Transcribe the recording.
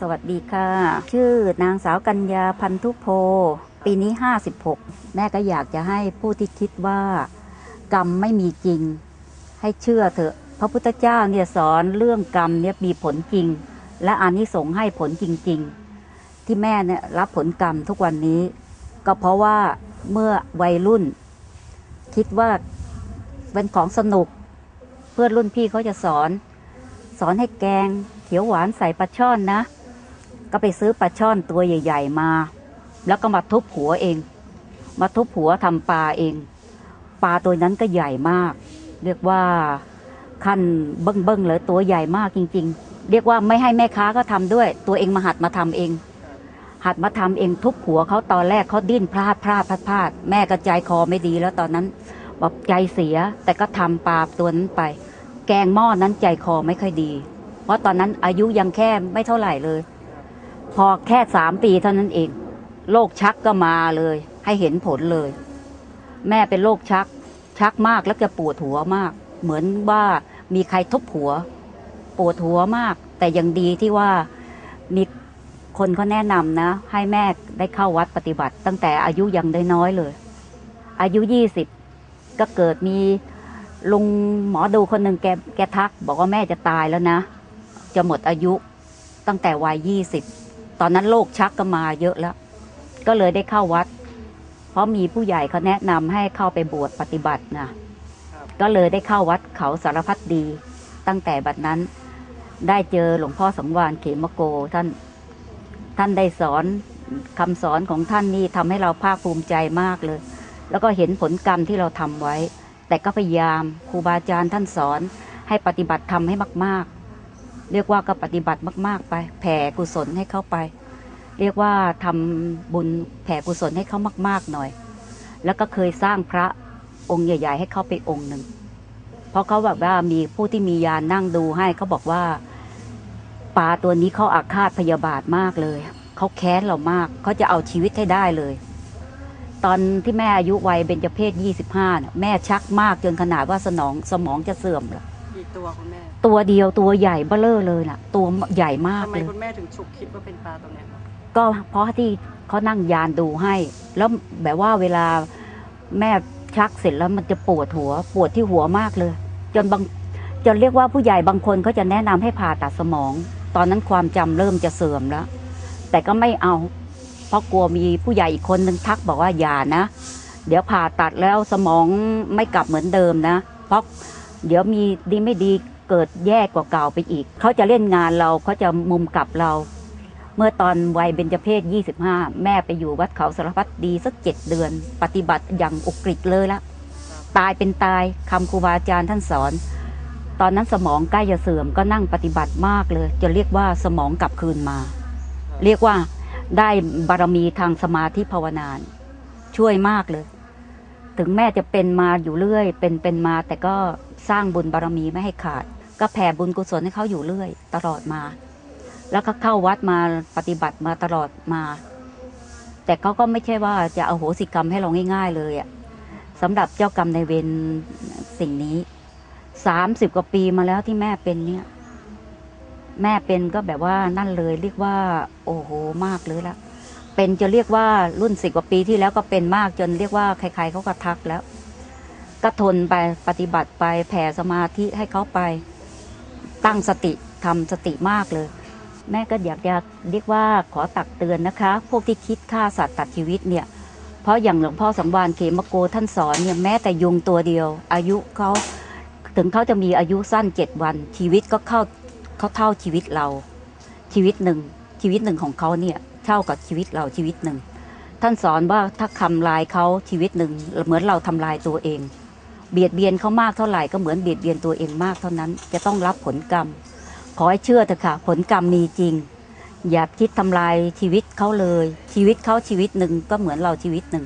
สวัสดีค่ะ ชื่อนางสาวกัญญาพันธุโพ ปีนี้ 56 แม่ก็อยากจะให้ผู้ที่คิดว่า กรรมไม่มีจริง ให้เชื่อเถอะ พระพุทธเจ้าเนี่ยสอนเรื่องกรรมเนี่ยมีผลจริง และอานิสงส์ให้ผลจริง ๆ ที่แม่เนี่ยรับผลกรรมทุกวันนี้ ก็เพราะว่าเมื่อวัยรุ่น คิดว่าเป็นของสนุก เพื่อนรุ่นพี่เขาจะสอน สอนให้แกง เขียวหวานใส่ปลาช่อนนะ ก็ไปซื้อปลาช่อนตัวใหญ่ ๆ มา แล้วก็มาทุบหัวเอง มาทุบหัวทำปลาเอง ปลาตัวนั้นก็ใหญ่มาก เรียกว่าขั้นเบิ้งๆเลยตัวใหญ่มากจริง ๆ เรียกว่าไม่ให้แม่ค้าก็ทำด้วย ตัวเองมาหัดมาทำเอง หัดมาทำเองทุบหัวเขาตอนแรกเขาดิ้นพลาดพลาดพลาดพลาดแม่ก็ใจคอไม่ดีแล้วตอนนั้นบอกใจเสียแต่ก็ทำปลาตัวนั้นไป แกงหม้อนั้นใจคอไม่ค่อยดี เพราะตอนนั้นอายุยังแค่ไม่เท่าไหร่เลย พอแค่สามปีเท่านั้นเอง โรคชักก็มาเลย ให้เห็นผลเลย แม่เป็นโรคชัก ชักมากแล้วจะปวดหัวมาก เหมือนว่ามีใครทุบหัว ปวดหัวมาก แต่ยังดีที่ว่ามีคนเขาแนะนำนะ ให้แม่ได้เข้าวัดปฏิบัติ ตั้งแต่อายุยังได้น้อยเลย อายุยี่สิบก็เกิดมี ลุงหมอดูคนหนึ่งแกแกทัก บอกว่าแม่จะตายแล้วนะ จะหมดอายุตั้งแต่วัยยี่สิบตอนนั้นโรคชักก็มาเยอะแล้ว ก็เลยได้เข้าวัด เพราะมีผู้ใหญ่เขาแนะนำให้เข้าไปบวชปฏิบัตินะก็เลยได้เข้าวัดเขาสารพัดดี ตั้งแต่บัดนั้น ได้เจอหลวงพ่อสังวานเขมโกท่าน ท่านได้สอนคำสอนของท่านนี่ทำให้เราภาคภูมิใจมากเลย แล้วก็เห็นผลกรรมที่เราทำไว้ แต่ก็พยายามครูบาอาจารย์ท่านสอนให้ปฏิบัติทำให้มาก ๆ เรียกว่าก็ปฏิบัติมาก ๆ ไปแผ่กุศลให้เข้าไป เรียกว่าทำบุญแผ่กุศลให้เขามาก ๆ หน่อย แล้วก็เคยสร้างพระองค์ใหญ่ ๆ ให้เขาไปองค์หนึ่งเพราะเขาแบบว่ามีผู้ที่มียานนั่งดูให้เขาบอกว่าปลาตัวนี้เขาอาฆาตพยาบาทมากเลยเขาแค้นเรามากเขาจะเอาชีวิตให้ได้เลย ตอนที่แม่อายุวัยเบญจเพศ 25น่ะแม่ชักมากจนขนาดว่าสนองสมองจะเสื่อมละกี่ตัวคุณแม่ตัวเดียวตัวใหญ่เบ้อเร่อเลยน่ะ ตัวใหญ่มากทำไมเลยคุณแม่ถึงฉุกคิดว่าเป็นปลาตัวเนี้ยก็เพราะที่เขานั่งยานดูให้ แล้วแบบว่าเวลาแม่ชักเสร็จแล้วมันจะปวดหัว ปวดที่หัวมากเลย จนบางจนเรียกว่าผู้ใหญ่บางคนเขาจะแนะนำให้ผ่าตัดสมอง ตอนนั้นความจำเริ่มจะเสื่อมแล้ว แต่ก็ไม่เอาเพ ราะกลัวมีผู้ใหญ่อีกคนนึงทักบอกว่าอย่านะ เดี๋ยวผ่าตัดแล้วสมองไม่กลับเหมือนเดิมนะ เพราะเดี๋ยวมีดีไม่ดีเกิดแย่กว่าเก่าไปอีก เขาจะเล่นงานเราเขาจะมุมกลับเรา เมื่อตอนวัยเบญจเพศ 25 แม่ไปอยู่วัดเขาสารพัดดีสักเจ็ดเดือน ปฏิบัติอย่างอุกฤษเลยละ ตายเป็นตายคำครูบาอาจารย์ท่านสอน ตอนนั้นสมองใกล้จะเสื่อมก็นั่งปฏิบัติมากเลย จะเรียกว่าสมองกลับคืนมา เรียกว่า ได้บารมีทางสมาธิภาวนาช่วยมากเลย ถึงแม่จะเป็นมาอยู่เรื่อย เป็นเป็นมาแต่ก็สร้างบุญบารมีไม่ให้ขาด ก็แผ่บุญกุศลให้เขาอยู่เรื่อย ตลอดมา แล้วก็เข้าวัดมาปฏิบัติมาตลอดมา แต่เขาก็ไม่ใช่ว่าจะเอาโหสิกรรมให้เราง่าย ๆ เลยอะสำหรับเจ้ากรรมในเวรสิ่งนี้สามสิบกว่าปีมาแล้วที่แม่เป็นเนี่ย แม่เป็นก็แบบว่านั่นเลย เรียกว่า โอ้โหมากเลยละเป็นจะเรียกว่ารุ่นสิบกว่าปีที่แล้วก็เป็นมากจนเรียกว่าใครๆเขาก็ทักแล้ว ก็ทนไปปฏิบัติไปแผ่สมาธิให้เขาไป ตั้งสติทำสติมากเลย แม่ก็อยากจะเรียกว่าขอตักเตือนนะคะ พวกที่คิดฆ่าสัตว์ตัดชีวิตเนี่ย เพราะอย่างหลวงพ่อสังวานเขมโกท่านสอนเนี่ยแม้แต่ยุงตัวเดียว อายุเขาถึงเขาจะมีอายุสั้นเจ็ดวัน ชีวิตก็เข้า เขาเท่าชีวิตเรา ชีวิตหนึ่ง ชีวิตหนึ่งของเขาเนี่ยเท่ากับชีวิตเราชีวิตหนึ่ง ท่านสอนว่าถ้าทำลายเขาชีวิตหนึ่งเหมือนเราทำลายตัวเอง เบียดเบียนเขามากเท่าไหร่ก็เหมือนเบียดเบียนตัวเองมากเท่านั้น จะต้องรับผลกรรม ขอให้เชื่อเถอะค่ะ ผลกรรมมีจริง อย่าคิดทำลายชีวิตเขาเลย ชีวิตเขาชีวิตหนึ่งก็เหมือนเราชีวิตหนึ่ง